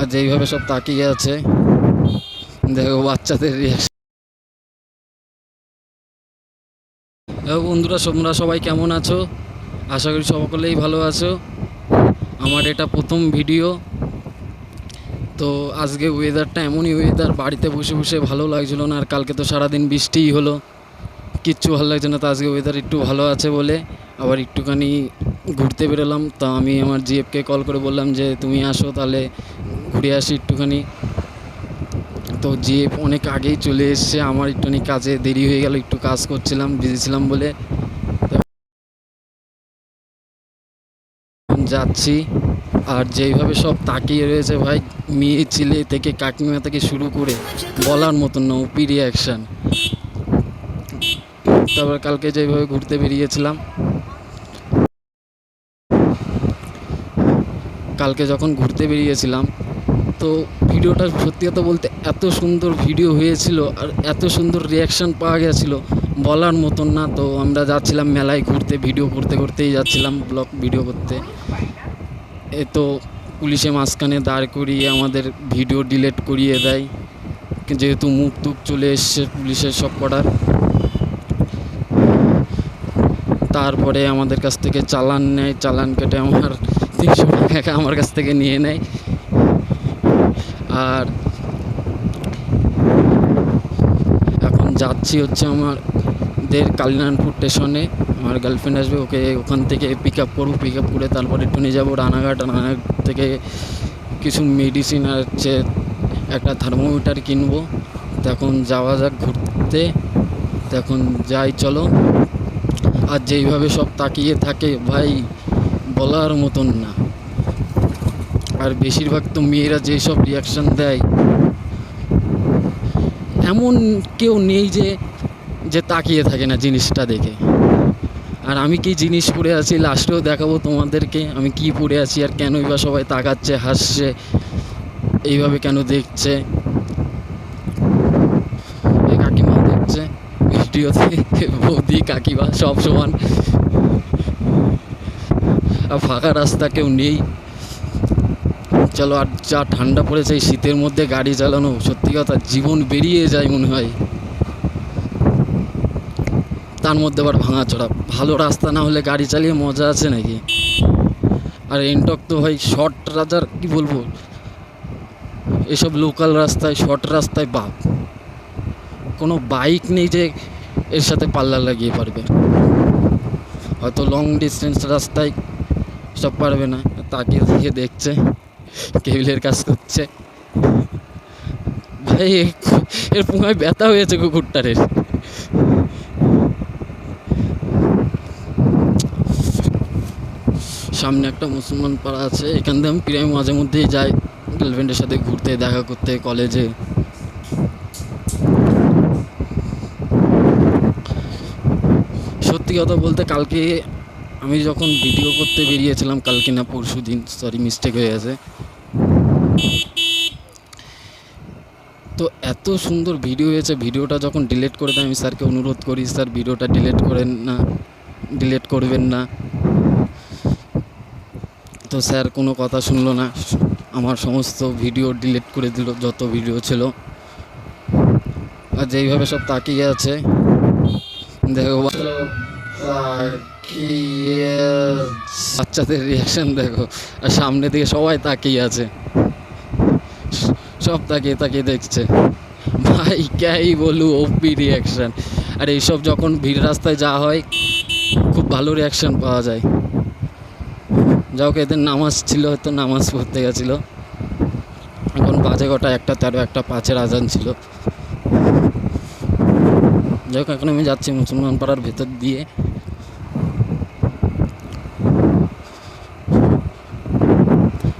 আর যেইভাবে সব তাকিয়ে আছে, দেখো বাচ্চাদের বন্ধুরা, তোমরা সবাই কেমন আছো? আশা করি সকলেই ভালো আছো। আমার এটা প্রথম ভিডিও তো আজকে ওয়েদারটা এমনই ওয়েদার বাড়িতে বসে বসে ভালো লাগছিল না, আর কালকে তো সারাদিন বৃষ্টিই হলো। কিচ্ছু ভালো লাগছে না, তো আজকে ওয়েদার একটু ভালো আছে বলে আবার একটুখানি ঘুরতে বেরোলাম। তা আমি আমার জিএফকে কল করে বললাম যে, তুমি আসো তাহলে ঘুরে আসি একটুখানি। তো জিএফ অনেক আগেই চলে এসছে, আমার একটুখানি কাজে দেরি হয়ে গেল, একটু কাজ করছিলাম বিজি ছিলাম বলে। যাচ্ছি, আর যেইভাবে সব তাকিয়ে রয়েছে ভাই, মেয়ে ছেলে থেকে কাকিমা থেকে শুরু করে বলার মতন না ওপি রিয়াকশান তারপর কালকে যেভাবে ঘুরতে বেরিয়েছিলাম, কালকে যখন ঘুরতে বেরিয়েছিলাম তো ভিডিওটা সত্যি কথা বলতে এত সুন্দর ভিডিও হয়েছিল আর এত সুন্দর রিয়াকশান পাওয়া গেছিল বলার মতন না। তো আমরা যাচ্ছিলাম মেলায় ঘুরতে ভিডিও করতে করতেই যাচ্ছিলাম ব্লগ ভিডিও করতে। এ তো পুলিশে মাঝখানে দাঁড় করিয়ে আমাদের ভিডিও ডিলিট করিয়ে দেয়। যেহেতু মুখ টুক চলে এসছে পুলিশের সব কটার তারপরে আমাদের কাছ থেকে চালান নেয়, চালান কেটে আমার তিনশো টাকা আমার কাছ থেকে নিয়ে নেয়। আর এখন যাচ্ছি হচ্ছে আমার দের কালিনানপুর স্টেশনে। আমার গার্লফ্রেন্ড আসবে, ওকে ওখান থেকে পিক আপ করব পিক আপ করে তারপরে একটু নিয়ে যাব রানাঘাট। রানাঘাট থেকে কিছু মেডিসিন আর হচ্ছে একটা থার্মোমিটার কিনবো। তখন যাওয়া যাক ঘুরতে। তখন যাই, চলো। আর যেইভাবে সব তাকিয়ে থাকে, ভাই, বলার মতন না। আর বেশিরভাগ তো মেয়েরা যেসব রিয়াকশান দেয়, এমন কেউ নেই যে যে তাকিয়ে থাকে না জিনিসটা দেখে। আর আমি কি জিনিস পরে আছি লাস্টেও দেখাবো তোমাদেরকে, আমি কি পরে আছি আর কেনই বা সবাই তাকাচ্ছে, হাসছে, এইভাবে কেন দেখছে? কাকিমা দেখছে, ভিডিওতে বৌদি, কাকিমা সব সমান। আর ফাঁকা রাস্তা কেউ নেই। চলো আর যা ঠান্ডা পড়েছে এই শীতের মধ্যে গাড়ি চালানো, সত্যি কথা জীবন বেরিয়ে যায় মনে হয়। তার মধ্যে আবার ভাঙাচোরা। ভালো রাস্তা না হলে গাড়ি চালিয়ে মজা আছে নাকি? আর এনটক তো ভাই শর্ট রাজার, কি বলব? এসব লোকাল রাস্তায়, শর্ট রাস্তায় বাপ। কোনো বাইক নেই যে এর সাথে পাল্লা লাগিয়ে পারবে। হয়তো লং ডিস্টেন্স রাস্তায় সব পারবে না তাকে তাকিয়ে দেখছে। কেবিলের কাজ করছে। ভাই, এর পুঙায় ব্যথা হয়েছে কুকুরটারের। সামনে একটা মুসলমান পাড়া আছে, এখান থেকে আমি প্রায় মাঝে মধ্যেই যাই। গার্লফ্রেন্ডের সাথে ঘুরতে, দেখা করতে কলেজে সত্যি কথা বলতে কালকে আমি যখন ভিডিও করতে বেরিয়েছিলাম, কালকে না পরশু দিন সরি মিস্টেক হয়ে গেছে। তো এত সুন্দর ভিডিও হয়েছে। ভিডিওটা যখন ডিলিট করে দেয় আমি স্যারকে অনুরোধ করি, স্যার ভিডিওটা ডিলিট করেন না ডিলিট করবেন না। তো স্যার কোনো কথা শুনলো না। আমার সমস্ত ভিডিও ডিলিট করে দিল, যত ভিডিও ছিল। আর যেইভাবে সব তাকিয়ে আছে, দেখো বাচ্চাদের রিয়াকশন দেখো। আর সামনে দিকে সবাই তাকিয়ে আছে। সব তাকিয়ে তাকিয়ে দেখছে। ভাই ক্যাই বলু ওপি রিয়াকশান আর এইসব যখন ভিড় রাস্তায় যাওয়া হয়, খুব ভালো রিয়াকশান পাওয়া যায়। যাও এদের নামাজ ছিল, হয়তো নামাজ পড়তে গেছিল। এখন বাজে কটা, একটা তেরো, একটা পাঁচের আজান ছিল। যাই এখন আমি যাচ্ছি মুসলমান পাড়ার ভেতর দিয়ে।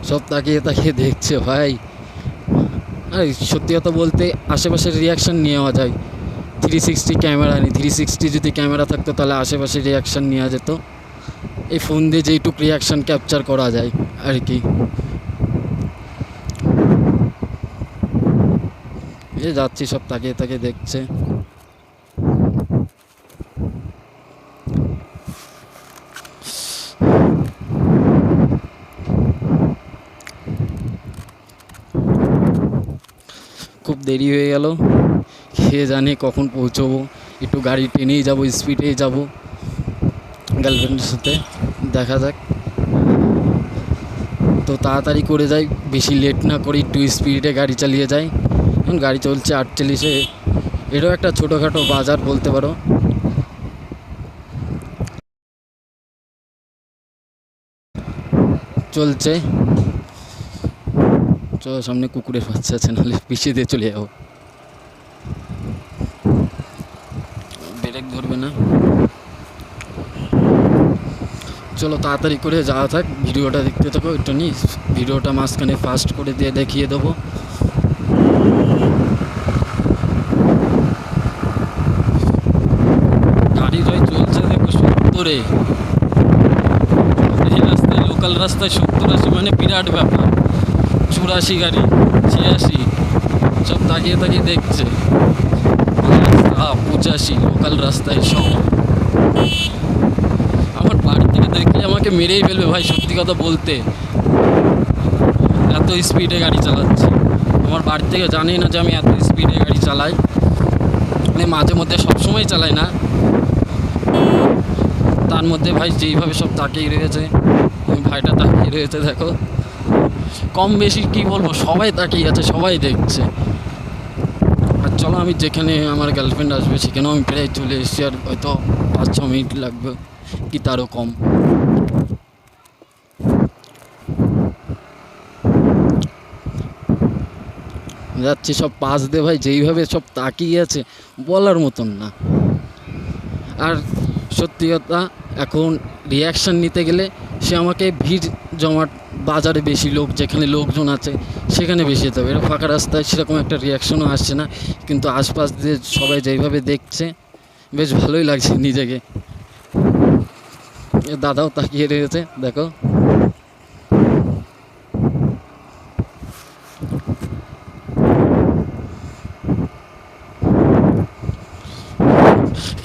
সব তাকিয়ে তাকিয়ে দেখছে, ভাই। আর সত্যি কথা বলতে আশেপাশের রিয়াকশান নেওয়া যায়। থ্রি সিক্সটি ক্যামেরা নেই। থ্রি সিক্সটি যদি ক্যামেরা থাকতো, তাহলে আশেপাশে রিয়াকশান নেওয়া যেত। এই ফোন দিয়ে যেইটুক রিয়াকশান ক্যাপচার করা যায়, আর কি। যাচ্ছি, সব তাকিয়ে তাকিয়ে দেখছে। দেরি হয়ে গেল। খেয়ে জানে কখন পৌঁছবো। একটু গাড়ি টেনেই যাব, স্পিডেই যাব। গার্লফ্রেন্ডের সাথে দেখা যাক। তো তাড়াতাড়ি করে যাই, বেশি লেট না করে একটু স্পিডে গাড়ি চালিয়ে যাই। এখন গাড়ি চলছে আটচল্লিশে। এটাও একটা ছোটোখাটো বাজার বলতে পারো। চলছে। চলো, সামনে কুকুরের বাচ্চা আছে, নাহলে পিছিয়ে দিয়ে চলে যাব। ব্রেক ধরবে না। চলো, তাড়াতাড়ি করে যাওয়া থাক, ভিডিওটা দেখতে থাকো, একটু নি, ভিডিওটা মাঝখানে ফাস্ট করে দিয়ে দেখিয়ে দেবো। গাড়ি চলছে দেখো সত্তরে। রাস্তায় লোকাল রাস্তায় সত্তর আছে মানে বিরাট ব্যাপার। চুরাশি গাড়ি, ছিয়াশি, সব তাকিয়ে তাকিয়ে দেখছে। পঁচাশি লোকাল রাস্তায় সব আমার বাড়ি থেকে দেখলে আমাকে মেরেই ফেলবে ভাই, সত্যি কথা বলতে। এত স্পিডে গাড়ি চালাচ্ছি। আমার বাড়ি থেকে জানেই না যে আমি এত স্পিডে গাড়ি চালাই। মানে মাঝে মধ্যে সবসময় চালাই না। তার মধ্যে ভাই যেইভাবে সব তাকিয়ে রয়েছে, ভাইটা তাকিয়ে রয়েছে, দেখো। কম বেশি কি বলব? সবাই তাকিয়ে আছে, সবাই দেখছে। আর চলো আমি যেখানে আমার গার্লফ্রেন্ড আসবে, সেখানেও আমি প্রায় চলে এসেছি, আর হয়তো পাঁচ ছ মিনিট লাগবে কি তারও কম। যাচ্ছে সব পাশ দে ভাই, যেইভাবে সব তাকিয়ে আছে, বলার মতন না। আর সত্যি কথা, এখন রিয়াকশান নিতে গেলে সে আমাকে ভিড় জমাট বাজারে বেশি লোক, যেখানে লোকজন আছে, সেখানে বেশি যেতে হবে। এটা ফাঁকা রাস্তায় সেরকম একটা রিয়াকশনও আসছে না। কিন্তু আশপাশ দিয়ে সবাই যেইভাবে দেখছে, বেশ ভালোই লাগছে নিজেকে। দাদাও তাকিয়ে রয়েছে, দেখো।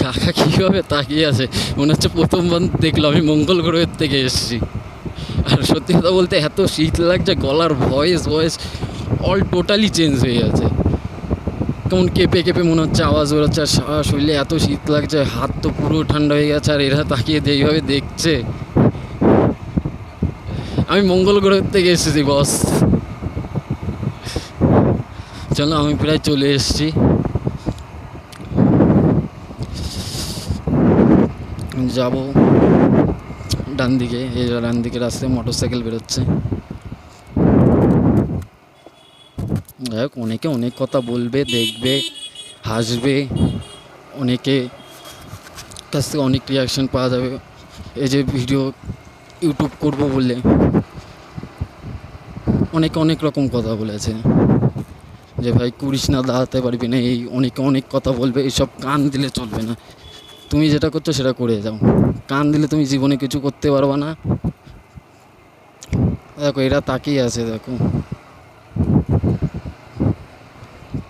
কাকা কীভাবে তাকিয়ে আছে। মনে হচ্ছে প্রথমবার দেখল আমি মঙ্গল গ্রহের থেকে এসেছি। আর সত্যি কথা বলতে এত শীত লাগছে, গলার voice voice all totally change হয়ে গেছে। কেমন কেঁপে কেঁপে মনে হচ্ছে আওয়াজ বেরোচ্ছে, আর সারা শরীরে এত শীত লাগছে, হাত তো পুরো ঠান্ডা হয়ে গেছে, আর এরা তাকিয়ে এইভাবে দেখছে। আমি মঙ্গল গ্রহের থেকে এসেছি বস চলো, আমি প্রায় চলে এসেছি। যাব। ডান দিকে এই ডান দিকে রাস্তায় মোটর সাইকেল বেরোচ্ছে। যাই হোক অনেকে অনেক কথা বলবে, দেখবে, হাসবে, অনেকে কাছ থেকে অনেক রিয়াকশন পাওয়া যাবে। এই যে ভিডিও ইউটিউব করব বলে অনেকে অনেক রকম কথা বলেছে। যে ভাই করিস না দাঁড়াতে পারবি না, এই অনেকে অনেক কথা বলবে এইসব কান দিলে চলবে না। তুমি যেটা করছ সেটা করে যাও। কান দিলে তুমি জীবনে কিছু করতে পারবে না। দেখো, এরা তাকিয়ে আছে, দেখো।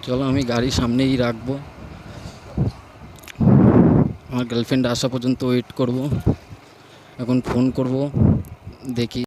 চলো, আমি গাড়ি সামনেই রাখব। আমার গার্লফ্রেন্ড আসা পর্যন্ত ওয়েট করব। এখন ফোন করব, দেখি।